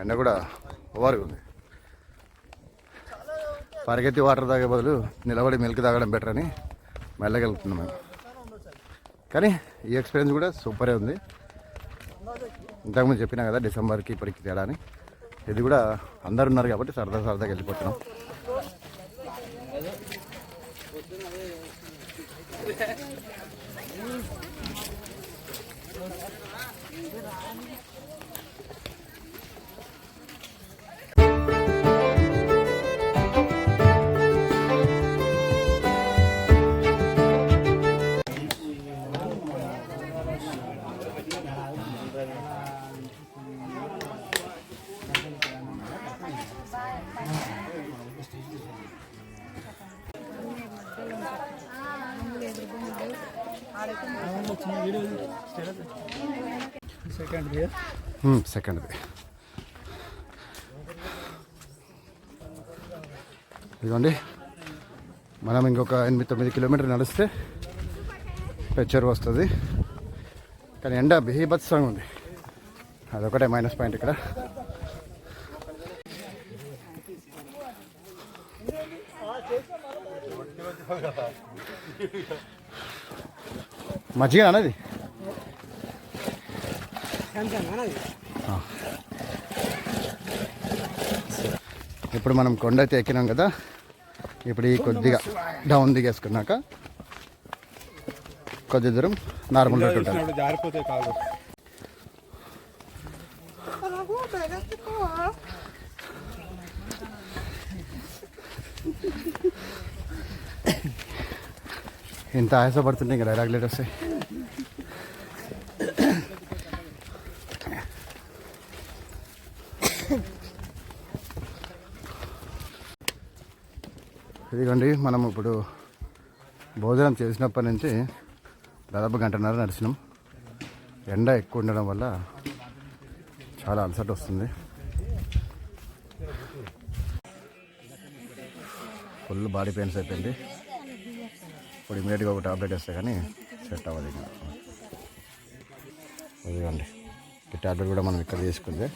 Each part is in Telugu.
ఎండ కూడా ఓవర్గా ఉంది. పరిగెత్తి వాటర్ తాగే బదులు నిలబడి మిల్క్ తాగడం బెటర్ అని మెల్లగలుగుతున్నాం మేము. కానీ ఈ ఎక్స్పీరియన్స్ కూడా సూపరే ఉంది. ఇంతకుముందు చెప్పినా కదా డిసెంబర్కి ఇప్పటికి తేడా అని. ఇది కూడా అందరు ఉన్నారు కాబట్టి సరదా సరదాగా వెళ్ళిపోతున్నాం. Hmm, సెకండ్ది ఇదిగోండి. మనం ఇంకొక ఎనిమిది తొమ్మిది కిలోమీటర్ నడిస్తే పెచ్చర్ వస్తుంది. కానీ ఎండ బీభత్సంగా ఉంది. అదొకటే మైనస్ పాయింట్ ఇక్కడ. మజ్జిగ అన్నది? ఇప్పుడు మనం కొండ అయితే ఎక్కినాం కదా ఇప్పుడు ఈ కొద్దిగా డౌన్ దిగేసుకున్నాక కొద్ది దూరం నార్మల్ రోడ్ ఉంటుంది ఇంత ఆయాసపడుతుంటే ఇంకా డైలాగ్ లేట్ వస్తాయి ఇదిగోండి మనం ఇప్పుడు భోజనం చేసినప్పటి నుంచి దాదాపు గంటన్నర నడిచినాం. ఎండ ఎక్కువ ఉండడం వల్ల చాలా అలసట వస్తుంది. ఫుల్ బాడీ పెయిన్స్ అయిపోయింది. ఇప్పుడు ఇమీడియట్గా ఒక టాబ్లెట్ వేస్తే కానీ సెట్ అవ్వదు ఇంకా. ఇదిగోండి ఈ టాబ్లెట్ కూడా మనం ఇక్కడ తీసుకుంది.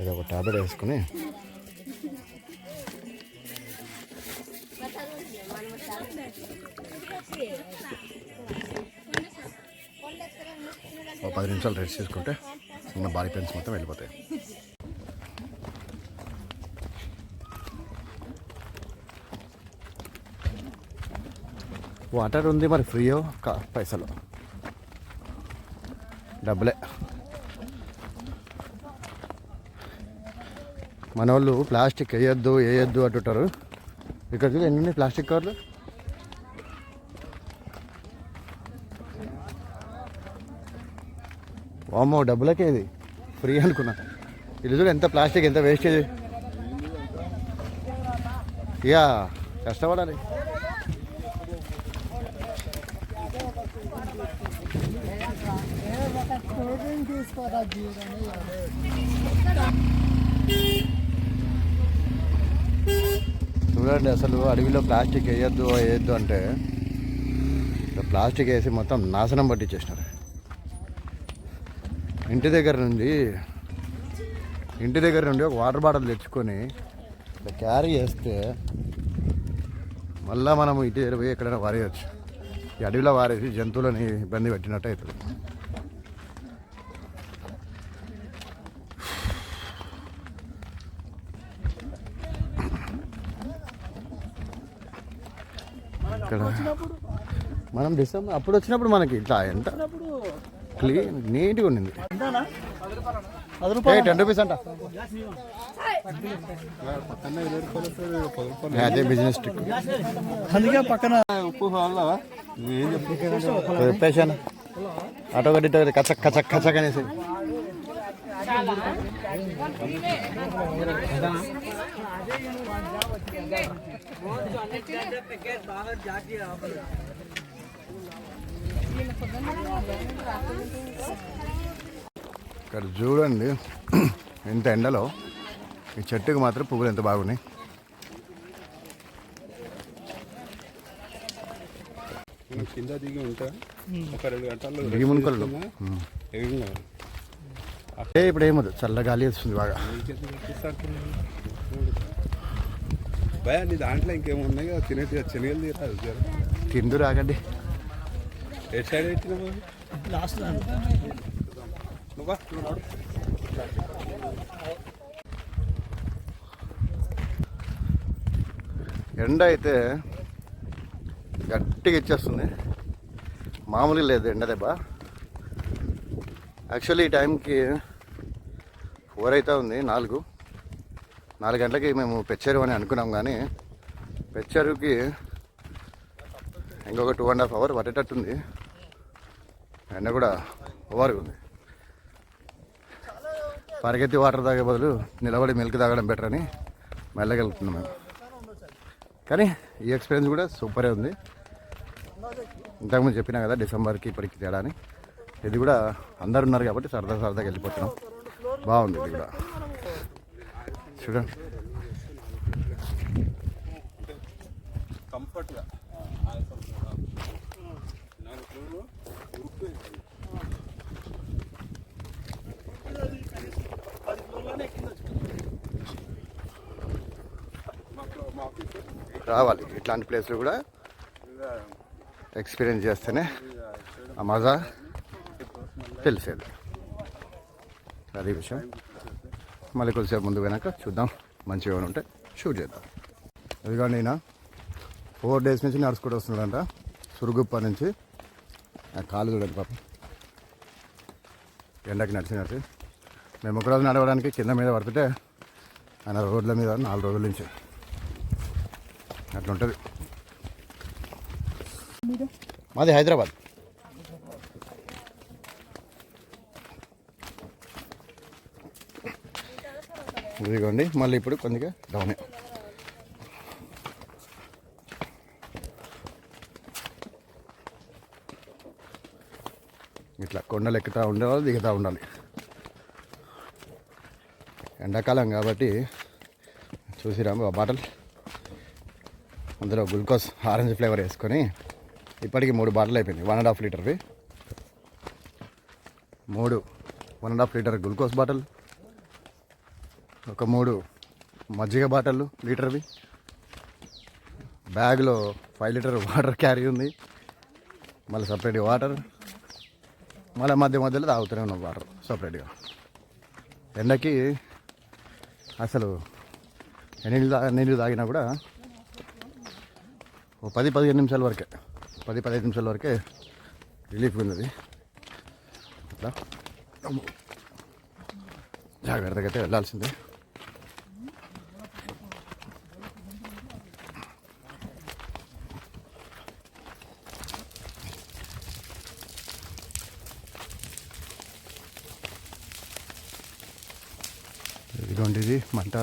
ఇది ఒక టాబ్లెట్ వేసుకుని నిమిషాలు రెస్ట్ తీసుకుంటే ఉన్న బాడీ పెయిన్స్ మొత్తం వెళ్ళిపోతాయి. వాటర్ ఉంది మరి ఫ్రీయో పైసలు. డబ్బులే. మన వాళ్ళు ప్లాస్టిక్ వేయొద్దు వేయొద్దు అంటుంటారు. ఇక్కడ చూడు ఎన్ని ప్లాస్టిక్ కవర్లు? అమ్మో డబ్బులకే ఇది. ఫ్రీ అనుకున్నా. ఇది చూడు ఎంత ప్లాస్టిక్ ఎంత వేస్టేజ్ ఇక కష్టపడాలి. చూడండి అసలు అడవిలో ప్లాస్టిక్ వేయొద్దు వేయొద్దు అంటే ప్లాస్టిక్ వేసి మొత్తం నాశనం పట్టించేసినారు. ఇంటి దగ్గర నుండి ఇంటి దగ్గర నుండి ఒక వాటర్ బాటిల్ తెచ్చుకొని ఇట్లా క్యారీ చేస్తే మళ్ళీ మనం ఇంటి పోయి ఎక్కడైనా వారేయచ్చు. ఈ అడవిలో వారేసి జంతువులని ఇబ్బంది పెట్టినట్టు అవుతుంది ఇక్కడ మనం డిసెంబర్ అప్పుడు వచ్చినప్పుడు మనకి ఇట్లా ఎంత? క్లీన్ నీట్గా ఉండింది ఏ టెన్ రూపీస్ అంట. అదే బిజినెస్ ట్రిక్ అందుకే పక్కన ఉప్పు వల్ల ఏం చెప్పు? చెప్పేశాను ఆటో గడ్డి కచక్ కచక్ కచక్ అనేసి. ఇక్కడ చూడండి ఎంత ఎండలో. ఈ చెట్టుకు మాత్రం పువ్వులు ఎంత బాగున్నాయి. కింద దిగి ఉంటా. ఒక రెండు గంటల్లో దిగి మునుకోలేదు ఎగిరినా ఏ ఇప్పుడు ఏమదు చల్ల గాలి వస్తుంది బాగా. భయ నీ దాంట్లో ఇంకేమున్నాయి? కదా తినేటి శనగలు జర. తిందు రాకండి సైడ్ లాస్ట్ నువ్వా నువ్వు ఎండ అయితే గట్టిగా ఇచ్చేస్తుంది. మామూలుగా లేదు ఎండ దెబ్బ. యాక్చువల్లీ ఈ టైంకి ఫోర్ అవుతా ఉంది నాలుగు. నాలుగు గంటలకి మేము పెచ్చేరు అని అనుకున్నాం కానీ పెచ్చేరుకి ఇంకొక టూ అండ్ హాఫ్ అవర్ పట్టేటట్టుంది. ఎండ కూడా ఓవర్ ఉంది. పరిగెత్తి వాటర్ తాగే బదులు నిలబడి మిల్క్ తాగడం బెటర్ అని మెల్లగలుగుతున్నాం మేము. కానీ ఈ ఎక్స్పీరియన్స్ కూడా సూపరే ఉంది. ఇంతకుముందు చెప్పినా కదా డిసెంబర్కి ఇప్పటికి తేడా అని. ఇది కూడా అందరు ఉన్నారు కాబట్టి సరదా సరదాగా వెళ్ళిపోతున్నాం. బాగుంది ఇది కూడా. చూడండి కంఫర్ట్గా నాకు చూడు ఉరుకు మాకు మాకు రావాలి. ఇట్లాంటి ప్లేస్లు కూడా ఎక్స్పీరియన్స్ చేస్తేనే ఆ మజా తెలిసేది. అది విషయం. మళ్ళీ కొద్దిసేపు ముందు పోయినాక చూద్దాం. మంచిగా ఏమైనా ఉంటే షూట్ చేద్దాం. ఎందుకంటే ఈయన. ఫోర్ డేస్ నుంచి నడుచుకుంటూ వస్తున్నాడంట. సురుగుప్ప నుంచి. ఆ కాలు చూడండి పాపం. ఎండకి నడిచి నడిచి. మేము ఒకరోజు నడవడానికి కింద మీద పడుతుంటే ఆయన రోడ్ల మీద నాలుగు రోజుల నుంచి. అట్లా ఉంటుంది మాది హైదరాబాద్. ఇదిగోండి మళ్ళీ ఇప్పుడు కొద్దిగా డౌనే. ఇట్లా కొండలు ఎక్కుతూ ఉండేవాళ్ళు దిగుతూ ఉండాలి. ఎండాకాలం కాబట్టి చూసిరాము ఆ బాటల్. అందులో గ్లూకోజ్ ఆరెంజ్ ఫ్లేవర్ వేసుకొని ఇప్పటికి మూడు బాటిల్ అయిపోయింది. వన్ అండ్ హాఫ్ లీటర్వి మూడు one and half litre glucose bottle. ఒక మూడు మజ్జిగ బాటిల్ లీటర్వి బ్యాగ్లో ఫైవ్ లీటర్ వాటర్ క్యారీ ఉంది. మళ్ళీ సపరేట్ వాటర్ మళ్ళీ మధ్య మధ్యలో తాగుతూనే ఉన్నాం వాటర్ సపరేట్గా ఎండకి అసలు నీళ్ళు తా- నీళ్ళు తాగినా కూడా ఓ పది పదిహేను నిమిషాల వరకే. పది పదిహేను నిమిషాల వరకే రిలీఫ్ ఉన్నది. అట్లా జాగ్రత్తగా అయితే వెళ్ళాల్సిందే. ఇదిగోండి ఇది మంట.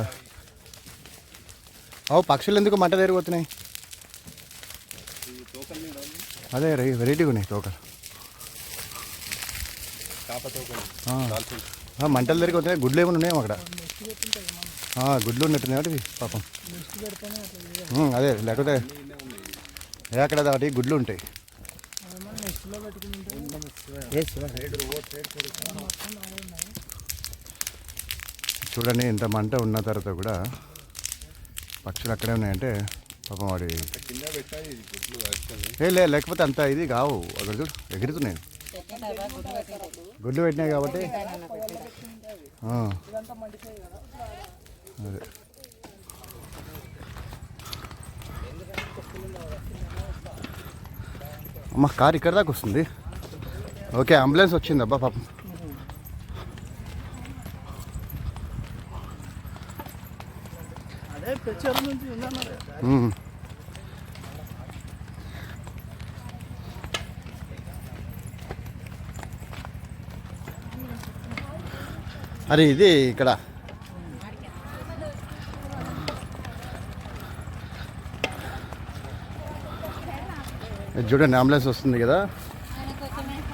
అవు పక్షులు ఎందుకు మంట తిరిగిపోతున్నాయి అదే రే వెరైటీగా ఉన్నాయి తోకలు. మంటలు తిరిగి వస్తున్నాయి. గుడ్లు ఏమైనా ఉన్నాయేమో అక్కడ. గుడ్లు ఉన్నట్టున్నాయి ఒకటి పాపం. అదే లేకపోతే అక్కడ దాటి గుడ్లు ఉంటాయి. చూడండి ఇంత మంట ఉన్న తర్వాత కూడా పక్షులు అక్కడే ఉన్నాయంటే పాపం వాడి ఏ లే లేకపోతే అంత ఇది కావు. అక్కడ చూడు ఎగురుతున్నాయి. గుడ్లు పెట్టినాయి కాబట్టి. అదే. అమ్మ కార్ ఇక్కడ దాకా వస్తుంది. ఓకే అంబులెన్స్ వచ్చింది అబ్బా పాపం. అదే మరి అరే ఇది ఇక్కడ. ఇది చూడండి అంబులెన్స్ వస్తుంది కదా.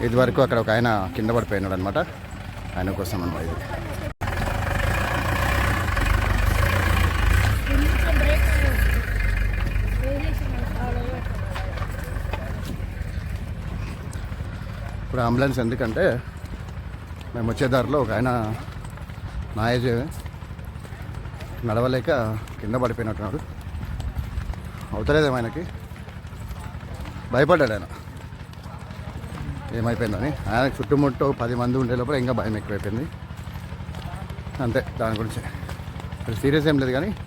ఇది వరకు అక్కడ ఒక ఆయన కింద పడిపోయినాడు అనమాట ఆయన కోసం అనమాట ఇది. ఇప్పుడు అంబులెన్స్ ఎందుకంటే మేము వచ్చే దారిలో ఒక ఆయన నా ఏజ్ నడవలేక కింద పడిపోయినట్టున్నాడు. అవుతలేదేమో ఆయనకి. భయపడ్డాడు ఆయన. ఏమైపోయిందని? ఆయన చుట్టుముట్టు పది మంది ఉండే లోపల ఇంకా భయం ఎక్కువైపోయింది. అంతే దాని గురించి. సీరియస్ ఏం లేదు కానీ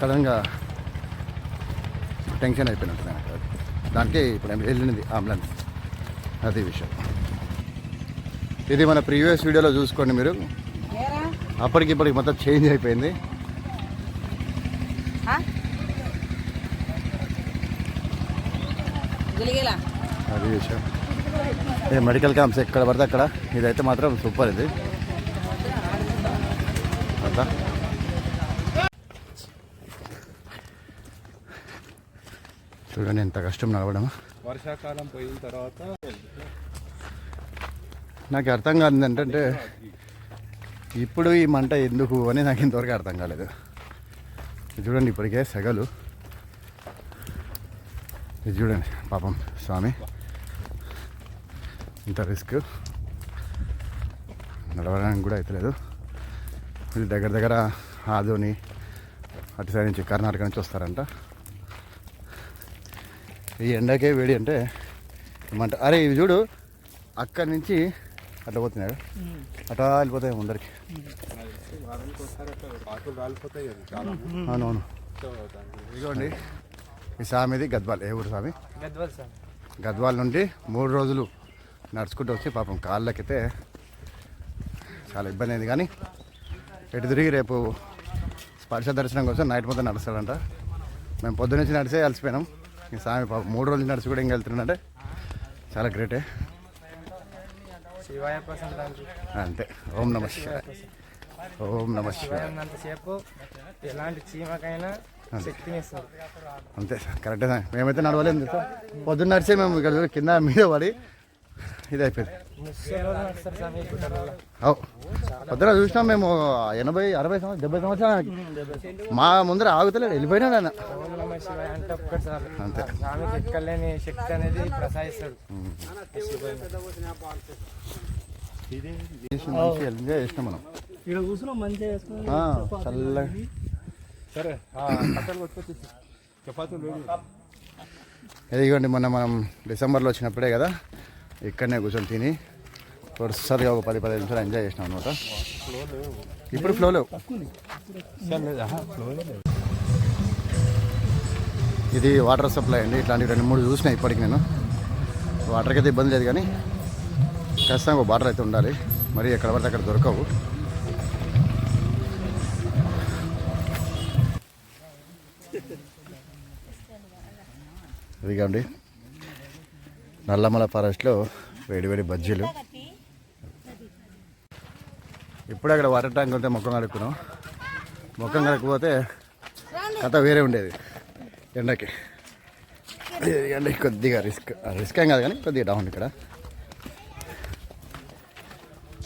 సడన్గా టెన్షన్ అయిపోయినట్టు దానికి ఇప్పుడు ఏం వెళ్ళినది అంబులెన్స్. అది విషయం. ఇది మన ప్రీవియస్ వీడియోలో చూసుకోండి మీరు. అప్పటికి ఇప్పటికి మొత్తం చేంజ్ అయిపోయింది. గిలిగిలా? అది విషయం ఏ మెడికల్ క్యాంప్స్ ఎక్కడ పడితే అక్కడ? ఇదైతే మాత్రం సూపర్ ఇది. అంతా చూడండి ఎంత కష్టం నడవడం. వర్షాకాలం పోయిన తర్వాత నాకు అర్థం కాదు ఏంటంటే ఇప్పుడు ఈ మంట ఎందుకు అని నాకు ఇంతవరకు అర్థం కాలేదు. ఇది చూడండి ఇప్పటికే సెగలు. ఇది చూడండి పాపం స్వామి. ఇంత రిస్క్. నడవడానికి కూడా అవుతలేదు ఇది దగ్గర దగ్గర ఆదోని అటు సైడ్ నుంచి కర్ణాటక నుంచి వస్తారంట. ఈ ఎండకే వేడి అంటే మంట. అరే ఇవి చూడు అక్కడి నుంచి అట్లా పోతున్నాడు అట్లా వెళ్ళిపోతాయి ముందరికి అవునవును. ఇదిగోండి ఈ సామిది గద్వాల్. ఏ ఊరు స్వామి గద్వాల్ సార్ గద్వాల్ నుండి మూడు రోజులు నడుచుకుంటూ వచ్చి పాపం కాళ్ళకైతే చాలా ఇబ్బంది అయింది. కానీ ఎటు తిరిగి రేపు స్పర్శ దర్శనం కోసం నైట్ మొత్తం నడుస్తాడంట. మేము పొద్దునుంచి నడిచే అలసిపోయినాం. ఈ స్వామి పాపం మూడు రోజులు నడిచి కూడా ఇంకా వెళ్తున్నాడంటే చాలా గ్రేటే. అంతే. ఓం నమ శివాయ. ఓం నమ శివాయ. ఉన్నంతసేపు ఎలాంటి చీమకైనా అంతే. సార్ కరెక్టే సార్. మేమైతే నడవలేము తెలుసా? పొద్దున్న నడిచే మేము ఇక్కడ కింద మీద పడి ఇది అయిపోయింది. పొద్దున చూసినాం మేము ఎనభై అరవై సంవత్సరం డెబ్బై సంవత్సరాలకి. మా ముందర ఆగుతలేడు వెళ్ళిపోయినాడు ఆయన. శివాయ అంటే ఒక్కసారి అంతే. స్వామికి ఎక్కలేని శక్తి అనేది ప్రసాదిస్తాడు. మంచిగా ఎంజాయ్ చేసినాం మనం. ఇక్కడ కూర్చున్నాం మంచిగా వేసుకుని ఆ, చల్లగా. సరే ఆ కట్టలు కొట్టుకొచ్చి చపాతీలు వేడి ఇదిగోండి మొన్న మనం డిసెంబర్లో వచ్చినప్పుడే కదా ఇక్కడనే కూర్చొని తిని వరుసగా ఒక పది పదిహేను నిమిషాలు ఎంజాయ్ చేసినాం అనమాట ఇప్పుడు ఫ్లో లేవు. ఇది వాటర్ సప్లై అండి. ఇట్లాంటివి రెండు మూడు చూసినా ఇప్పటికి నేను. వాటర్కి అయితే ఇబ్బంది లేదు కానీ ఖచ్చితంగా ఒక వాటర్ అయితే ఉండాలి. మరి ఎక్కడ పడితే అక్కడ దొరకవు. ఇదిగోండి. నల్లమల ఫారెస్ట్లో వేడివేడి బజ్జీలు. ఇప్పుడు అక్కడ వాటర్ ట్యాంక్ ఉంటే మొక్కం కడుక్కున్నాం. మొక్కం కడుక్కుపోతే కథ వేరే ఉండేది. ఎండకి. ఎండ కొద్దిగా రిస్క్ రిస్క్ ఏం కాదు కానీ కొద్దిగా డౌన్ ఇక్కడ.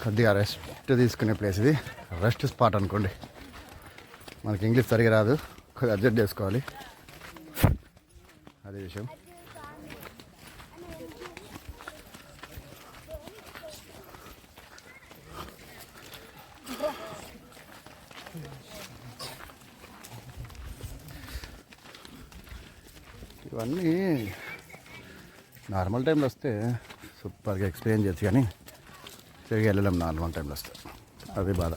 కొద్దిగా రెస్ట్ తీసుకునే ప్లేస్ ఇది. రెస్ట్ స్పాట్ అనుకోండి. మనకి ఇంగ్లీష్ సరిగా రాదు. కొద్దిగా అడ్జస్ట్ చేసుకోవాలి. అదే విషయం. ఇవన్నీ నార్మల్ టైంలో వస్తే సూపర్గా ఎక్స్ప్లెయిన్ చేయొచ్చు కానీ తిరిగి వెళ్ళలేం నార్మల్ టైంలో వస్తే. అది బాధ.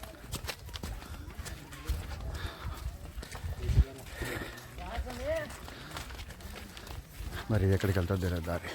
మరి ఎక్కడికి వెళ్తుంది తెలియదు దారి.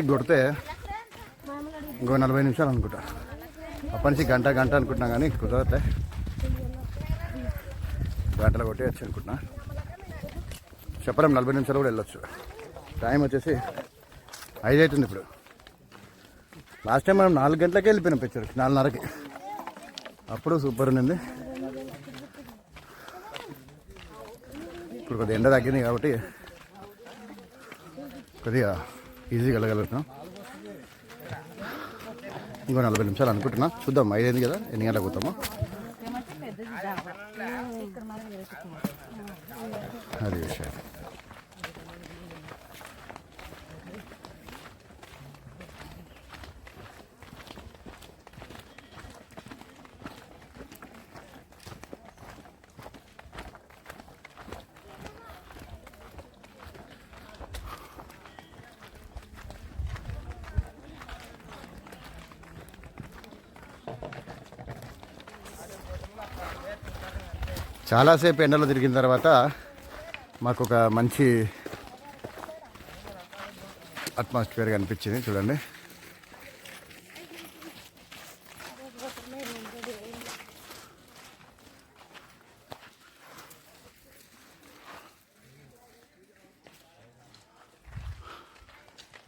గట్టిగా కొడితే ఇంకో నలభై నిమిషాలు అనుకుంటా. అప్పటి నుంచి గంట గంట అనుకుంటున్నా కానీ కుదరట్లే. గంటలు కొట్టేయచ్చు అనుకుంటున్నా. చెప్పలేం నలభై నిమిషాలు కూడా వెళ్ళొచ్చు. టైం వచ్చేసి ఐదు అవుతుంది ఇప్పుడు. లాస్ట్ టైం మనం నాలుగు గంటలకే వెళ్ళిపోయినాం పిక్చర్కి నాలుగున్నరకి. అప్పుడు సూపర్ ఉండింది. ఇప్పుడు కొద్దిగా ఎండ తగ్గింది కాబట్టి కొద్దిగా ఈజీగా వెళ్ళగలుగుతున్నాం. ఇంకో నలభై నిమిషాలు అనుకుంటున్నా. చూద్దాం ఐదైంది కదా ఎన్ని గంటలకు పోతామో అది విషయం చాలాసేపు ఎండలో తిరిగిన తర్వాత మాకు ఒక మంచి అట్మాస్ఫియర్ కనిపించింది చూడండి.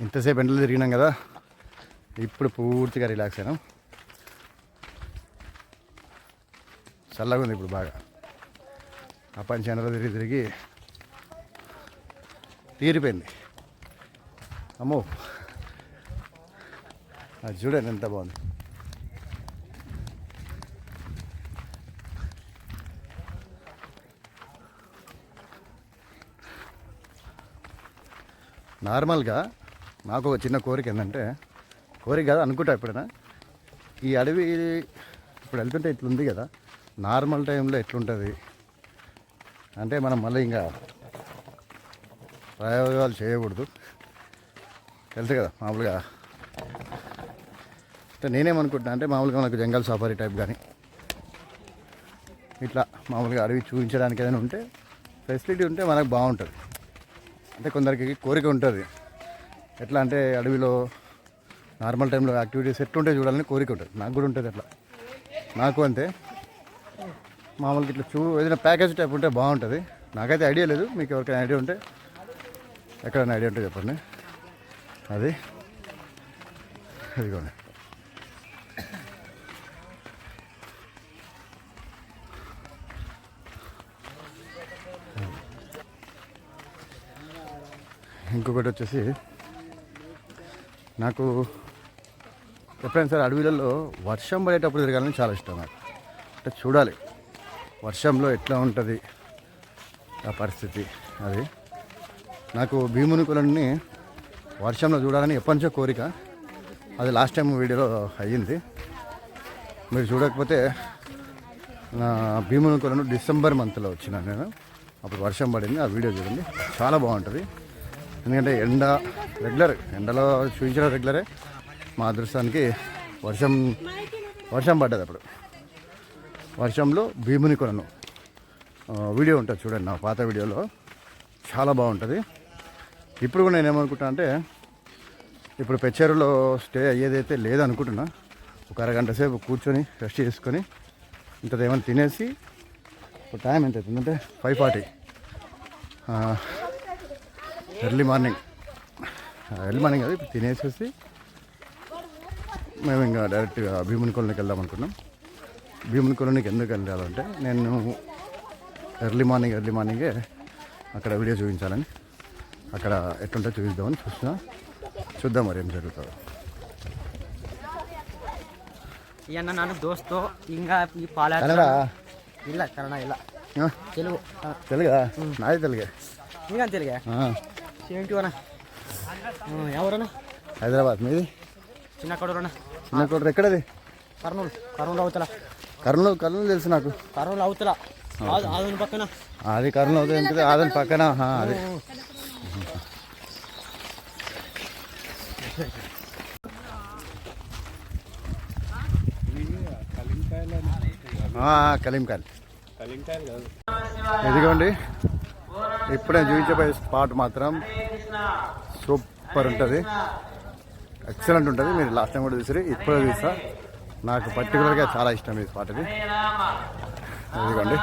ఇంతసేపు ఎండలు తిరిగినాం కదా ఇప్పుడు పూర్తిగా రిలాక్స్ అయినాం. చల్లగా ఉంది ఇప్పుడు బాగా. ఆ చెండలో తిరిగి తిరిగి తీరిపోయింది. అమ్మో అది చూడండి ఎంత బాగుంది. నార్మల్గా నాకు ఒక చిన్న కోరిక ఏంటంటే కోరిక కదా అనుకుంటా ఎప్పుడైనా. ఈ అడవి ఇప్పుడు వెళ్తుంటే ఇట్లుంది కదా నార్మల్ టైంలో ఎట్లుంటుంది? అంటే మనం మళ్ళీ ఇంకా ప్రయోగాలు చేయకూడదు. తెలుసు కదా మామూలుగా. అంటే నేనేమనుకుంటున్నా అంటే మామూలుగా మనకు జంగల్ సఫారీ టైప్ కానీ ఇట్లా మామూలుగా అడవి చూపించడానికి ఏదైనా ఉంటే ఫెసిలిటీ ఉంటే మనకు బాగుంటుంది. అంటే కొందరికి కోరిక ఉంటుంది. ఎట్లా అంటే అడవిలో నార్మల్ టైంలో యాక్టివిటీస్ ఎట్లుంటే చూడాలని కోరిక ఉంటుంది. నాకు కూడా ఉంటుంది అట్లా. నాకు అంతే. మామూలుగా ఇట్లా చూ ఏదైనా ప్యాకేజ్ టైప్ ఉంటే బాగుంటుంది. నాకైతే ఐడియా లేదు మీకు ఎవరికైనా ఐడియా ఉంటే ఎక్కడైనా ఐడియా ఉంటే చెప్పండి. అది. అదిగోండి ఇంకొకటి వచ్చేసి నాకు ఎప్పుడైనా సరే అడవిలలో వర్షం పడేటప్పుడు తిరగాలని చాలా ఇష్టం నాకు. అంటే చూడాలి. వర్షంలో ఎట్లా ఉంటుంది? ఆ పరిస్థితి అది. నాకు భీముని కులని వర్షంలో చూడాలని ఎప్పటి నుంచో కోరిక. అది లాస్ట్ టైం వీడియోలో అయ్యింది. మీరు చూడకపోతే నా భీముని కులను డిసెంబర్ మంత్లో వచ్చిన నేను. అప్పుడు వర్షం పడింది ఆ వీడియో చూడండి. చాలా బాగుంటుంది. ఎందుకంటే ఎండ రెగ్యులర్ ఎండలో చూపించడం రెగ్యులరే. మా అదృష్టానికి వర్షం వర్షం పడ్డది అప్పుడు. వర్షంలో భీముని కొనను వీడియో ఉంటుంది చూడండి నా పాత వీడియోలో. చాలా బాగుంటుంది. ఇప్పుడు కూడా నేను ఏమనుకుంటా అంటే ఇప్పుడు పెచ్చేరులో స్టే అయ్యేదైతే లేదనుకుంటున్నా ఒక అరగంట సేపు కూర్చొని రెస్ట్ చేసుకొని ఇంత ఏమైనా తినేసి టైం ఎంత అవుతుందంటే five forty. Early morning. Early morning అది ఇప్పుడు తినేసేసి మేము ఇంకా డైరెక్ట్గా భీముని కొలనికి వెళ్దాం అనుకున్నాం. భీముని కొలనికి ఎందుకు వెళ్ళాలంటే నేను ఎర్లీ మార్నింగ్ ఎర్లీ మార్నింగే అక్కడ వీడియో చూపించాలని అక్కడ ఎట్లుంటో చూపిద్దామని చూస్తున్నా చూద్దాం మరి ఏం జరుగుతుందో ಇನ್ನ ನಾನು ದೋಸ್ತು ಹಿಂಗ ಈ ಪಾಲ కన్నడ ಇಲ್ಲ ಕನ್ನಡ ಇಲ್ಲ ఆ, తెలుగు తెలుగా నాది తెలుగే ಹಿಂಗ తెలుగే ఆ, ఏంటి అన్న ఎవరన్నా హైదరాబాద్ మీది చిన్న కడూరన్న చిన్న కోటర్ ఎక్కడది కర్నూలు కర్నూలు అవతల కర్నూలు కర్నూలు తెలుసు నాకు. కర్నూలు అవతల. ఆదుని పక్కన. అది కర్నూలు అవుతుంది అదని పక్కన. ఆ, అది. ఆ, కలీంకాయలు. ఇదిగోండి. ఇప్పుడే చూపించబోయే స్పాట్ మాత్రం సూపర్ ఉంటుంది. ఎక్సలెంట్ ఉంటుంది. మీరు లాస్ట్ టైం కూడా చూసారు ఇప్పుడే చూసా నాకు పర్టికులర్గా చాలా ఇష్టం ఈ పాటది ఇదిగోండి.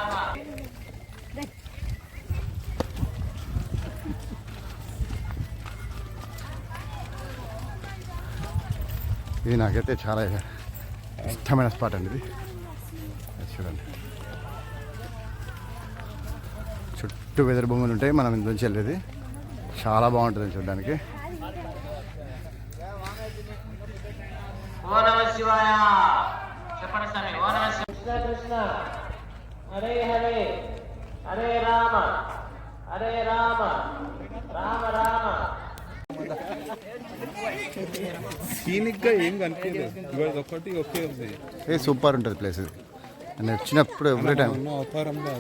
ఇది నాకైతే చాలా ఇష్టమైన స్పాట్ అండి ఇది. చూడండి. చుట్టూ వెదర్ భూములు ఉంటాయి మనం ఇందులోంచి వెళ్ళేది. చాలా బాగుంటుంది చూడడానికి. ఓ నమ శివాయ. చెప్పండి స్వామి ఓ నమ కృష్ణ కృష్ణ. హరే హరే. హరే రామ. హరే రామ. రామ రామ. సీనిక్గా ఏం కనిపించలేదు. ఒకటి ఒకే ఉంది. ఏ సూపర్ ఉంటుంది ప్లేస్ ఇది. నేను వచ్చినప్పుడు ఎవ్రీ టైం ఉన్న అవతారంలో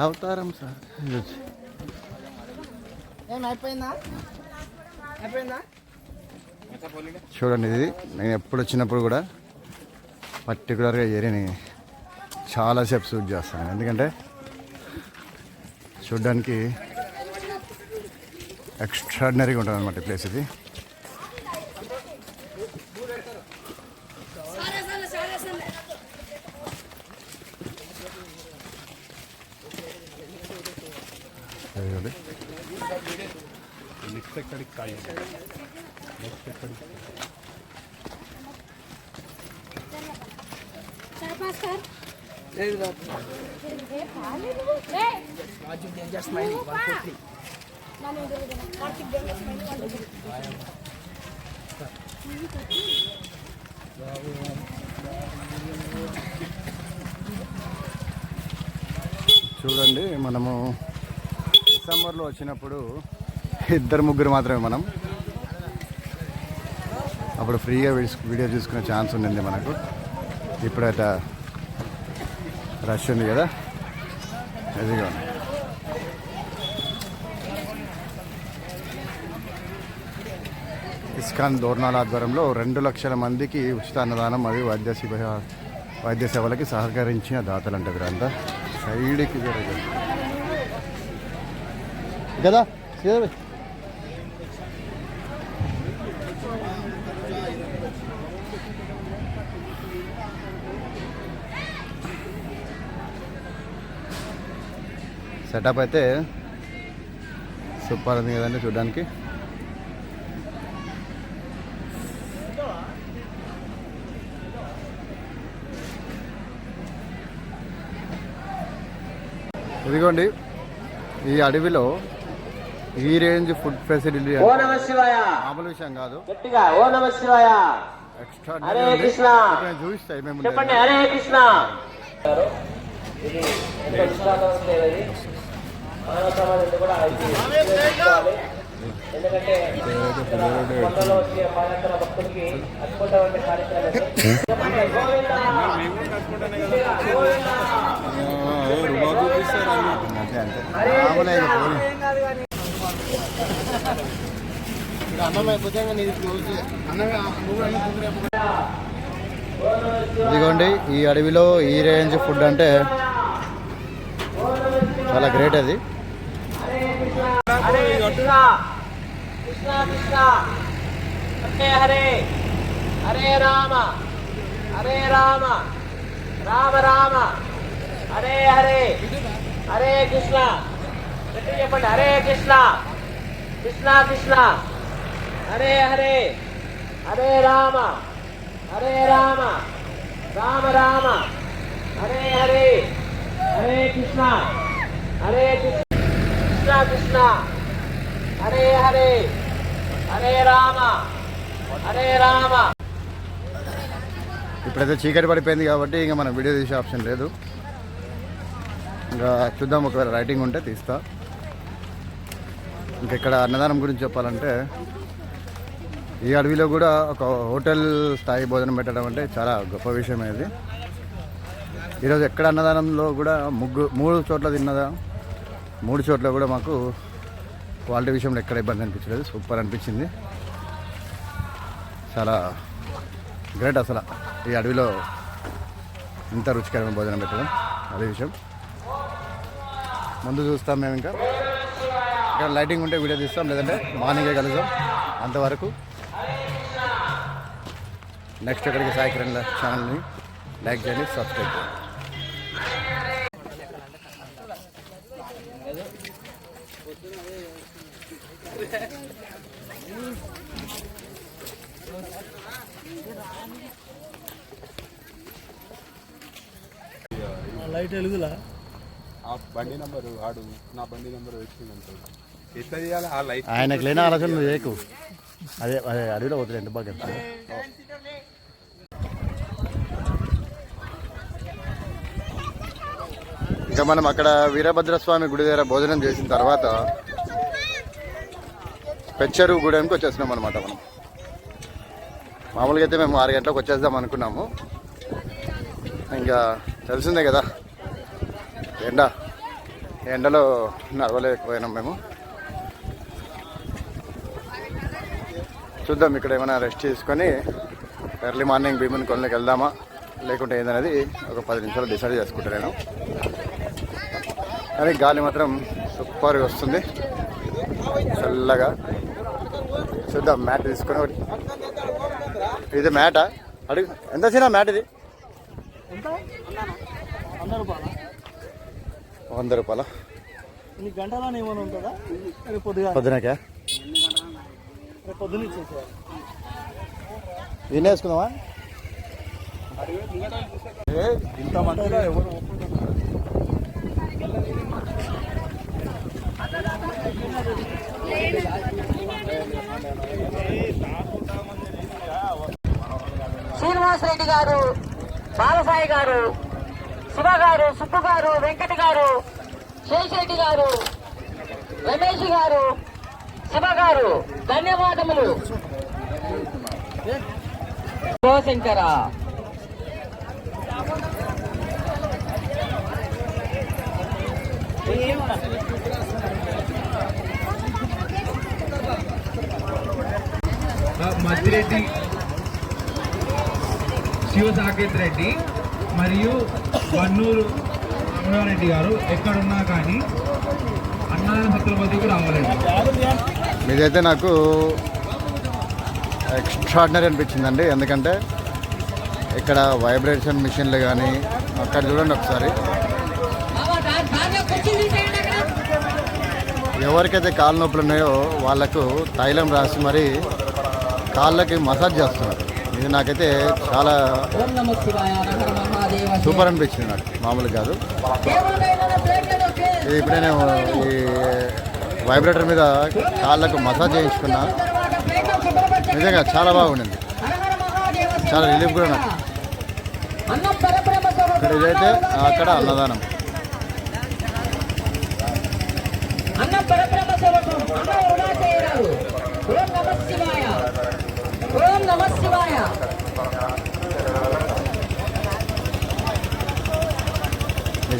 అవతారం సార్. చూడండి ఇది. నేను ఎప్పుడు వచ్చినప్పుడు కూడా పర్టికులర్గా ఏరియాని చాలాసేపు షూట్ చేస్తాను. ఎందుకంటే చూడడానికి ఎక్స్ట్రాడినరీగా ఉంటుంది అనమాట ప్లేస్ ఇది. చూడండి మనము డిసెంబర్లో వచ్చినప్పుడు ఇద్దరు ముగ్గురు మాత్రమే మనం. అప్పుడు ఫ్రీగా వీడియో వీడియో చూసుకునే ఛాన్స్ ఉండింది మనకు. ఇప్పుడైతే రష్ ఉంది కదా? ఇదిగో ఇస్కాన్ దోర్నాల ఆధ్వర్యంలో రెండు లక్షల మందికి ఉచిత అన్నదానం మరియు వైద్య శిబ వైద్య సేవలకి సహకరించిన దాతలంట వీరంతా సైడ్కి జరగదు. కదా సెటప్ అయితే సూపర్ ఉంది కదండి చూడడానికి. ఇదిగోండి ఈ అడవిలో ఈ రేంజ్ ఫుడ్ ఫెసిలిటీ మామూలు విషయం కాదు. చూపిస్తాయి మేము. ఎందుకంటే కొండలో వచ్చే పాదయాత్ర భక్తులకి అద్భుతమైన కార్యక్రమం అంతే అంతే. మామూలే ఇక పోనీ. ఇదిగోండి ఈ అడవిలో ఈ రేంజ్ ఫుడ్ అంటే చాలా గ్రేట్ అది. హరే కృష్ణ. కృష్ణ కృష్ణ. హరే హరే. హరే రామ. హరే రామ. రామ రామ. హరే హరే హరే కృష్ణ. గట్టి చెప్పండి. హరే కృష్ణ. కృష్ణ కృష్ణ. హరే హరే హరే రామ. హరే రామ. రామ రామ. హరే హరే హరే కృష్ణ. హరే కృష్ణ. కృష్ణ కృష్ణ. హరే హరే హరే రామ. హరే రామ. ఇప్పుడైతే చీకటి పడిపోయింది కాబట్టి ఇంకా మనం వీడియో తీసే ఆప్షన్ లేదు. ఇంకా చూద్దాం ఒకవేళ రైటింగ్ ఉంటే తీస్తా. ఇంకా ఇక్కడ అన్నదానం గురించి చెప్పాలంటే ఈ అడవిలో కూడా ఒక హోటల్ స్థాయి భోజనం పెట్టడం అంటే చాలా గొప్ప విషయం ఇది. ఈరోజు ఎక్కడ అన్నదానంలో కూడా ముగ్గు మూడు చోట్ల తిన్నదా? మూడు చోట్ల కూడా మాకు క్వాలిటీ విషయంలో ఎక్కడ ఇబ్బంది అనిపించలేదు. సూపర్ అనిపించింది. చాలా గ్రేట్ అసలు ఈ అడవిలో ఇంత రుచికరమైన భోజనం పెట్టడం. అదే విషయం. ముందు చూస్తాం మేము ఇంకా. ఇక్కడ లైటింగ్ ఉంటే వీడియో తీస్తాం లేదంటే మార్నింగే కలుద్దాం అంతవరకు. నెక్స్ట్ ఎక్కడికి? సాయి కిరణ్ ఛానల్ని లైక్ చేయండి సబ్స్క్రైబ్ చేయండి. లైట్ వెలుగులా? ఆ బండి నంబర్ ఆడు నా బండి నంబర్ వచ్చింది అంటాడు ఎట్లా చేయాలి? ఆ లైట్ ఆయనకు లేని ఆలోచన నువ్వు చేయకు. అదే అదే అడవిలో పోతుంది బాగా ఇంకా మనం అక్కడ వీరభద్రస్వామి గుడి దగ్గర భోజనం చేసిన తర్వాత పెచ్చరు గూడెంకి వచ్చేసినాం అనమాట మనం. మామూలుగా అయితే మేము ఆరు గంటలకు వచ్చేద్దాం అనుకున్నాము. ఇంకా తెలిసిందే కదా ఎండ. ఎండలో నడవలేకపోయినాం మేము. చూద్దాం ఇక్కడ ఏమైనా రెస్ట్ చేసుకొని ఎర్లీ మార్నింగ్ భీముని కొనలోకి వెళ్దామా? లేకుంటే ఏందనేది ఒక పది నిమిషాలు డిసైడ్ చేసుకుంటా నేను. కానీ గాలి మాత్రం సూపర్గా వస్తుంది. చల్లగా. చూద్దాం మ్యాట్ తీసుకొని ఒకటి. ఇది మ్యాటా? అడుగు. ఎంత వచ్చినా మ్యాట్ ఇది? వంద రూపాయల? ఏమైనా ఉంటుందా? రేపు పొద్దుగా పొద్దునకే. పొద్దున ఇచ్చేసేయాలి దీన్ని వేసుకుందామా ఇంత మందిలో ఎవరు శ్రీనివాస్ రెడ్డి గారు బాలసాయి గారు శివ గారు సుబ్బు గారు వెంకట గారు శేషరెడ్డి గారు రమేష్ గారు శివ గారు ధన్యవాదములు శంకర మద్దిరెడ్డి శివసాకేత్ రెడ్డి. మరియు బన్నూరు రామరారెడ్డి గారు ఎక్కడున్నా కానీ అన్నదాన ఛత్రపతికి రావాలండి ఇదైతే నాకు ఎక్స్ట్రాడినరీ అనిపించిందండి. ఎందుకంటే ఇక్కడ వైబ్రేషన్ మిషన్లు కానీ అక్కడ చూడండి ఒకసారి. ఎవరికైతే కాళ్ళ నొప్పులు ఉన్నాయో వాళ్ళకు తైలం రాసి మరి కాళ్ళకి మసాజ్ చేస్తున్నారు. ఇది నాకైతే చాలా సూపర్ అనిపించింది నాకు మామూలు కాదు. ఇప్పుడే నేను ఈ వైబ్రేటర్ మీద కాళ్ళకు మసాజ్ చేయించుకున్నా. నిజంగా చాలా బాగుండింది. చాలా రిలీఫ్ కూడా నాకు. ఇక్కడ ఇదైతే అక్కడ అన్నదానం అన్నం పరబ్రహ్మ స్వరూపం అమ్మ వృధా చేయరాదు ఓం నమ శివాయ ఓం నమ శివాయ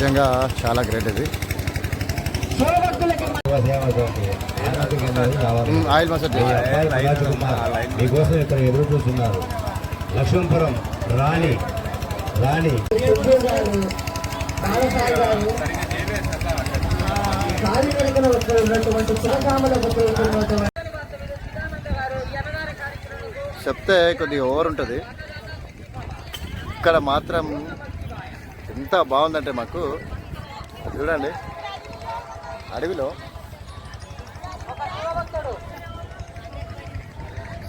నిజంగా చాలా గ్రేట్ ఇది. ఆయిల్ మసాజ్ చేయాలి. మీకోసం ఇక్కడ ఎదురు చూస్తున్నారు. లక్ష్మణపురం రాణి రాణి. ఉన్నటువంటి చెప్తే కొద్దిగా ఓవర్ ఉంటుంది. ఇక్కడ మాత్రం ఎంత బాగుందంటే మాకు. చూడండి. అడవిలో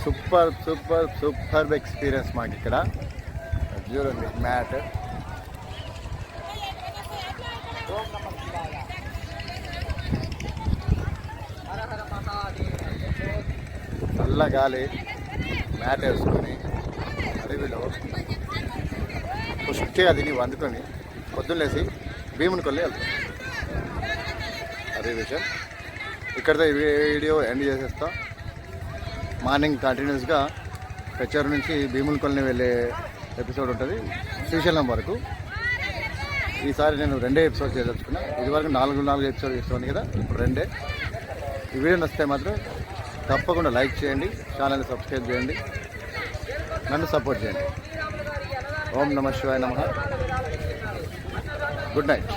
సూపర్ సూపర్ సూపర్ ఎక్స్పీరియన్స్ మాకు ఇక్కడ. చూడండి మ్యాట్. చల్ల గాలి మ్యాట్ వేసుకొని అడవిలో పుష్టిగా తిని వండుకొని పొద్దున్నేసి భీముని కొల్లి వెళ్తాం. అదే విషయం. ఇక్కడితో ఈ వీడియో ఎండ్ చేసేస్తా. మార్నింగ్ కంటిన్యూస్గా పెచ్చర్ నుంచి భీముని కొల్ని వెళ్ళే ఎపిసోడ్ ఉంటుంది. శ్రీశైలం వరకు. ఈసారి నేను రెండే ఎపిసోడ్ చేయదలుచుకున్నా. ఇదివరకు నాలుగు నాలుగు ఎపిసోడ్ చేస్తాను కదా ఇప్పుడు రెండే. ఈ వీడియో నచ్చితే మాత్రం తప్పకుండా లైక్ చేయండి ఛానల్ని సబ్స్క్రైబ్ చేయండి నన్ను సపోర్ట్ చేయండి. ఓం నమ శివాయ నమ. Good night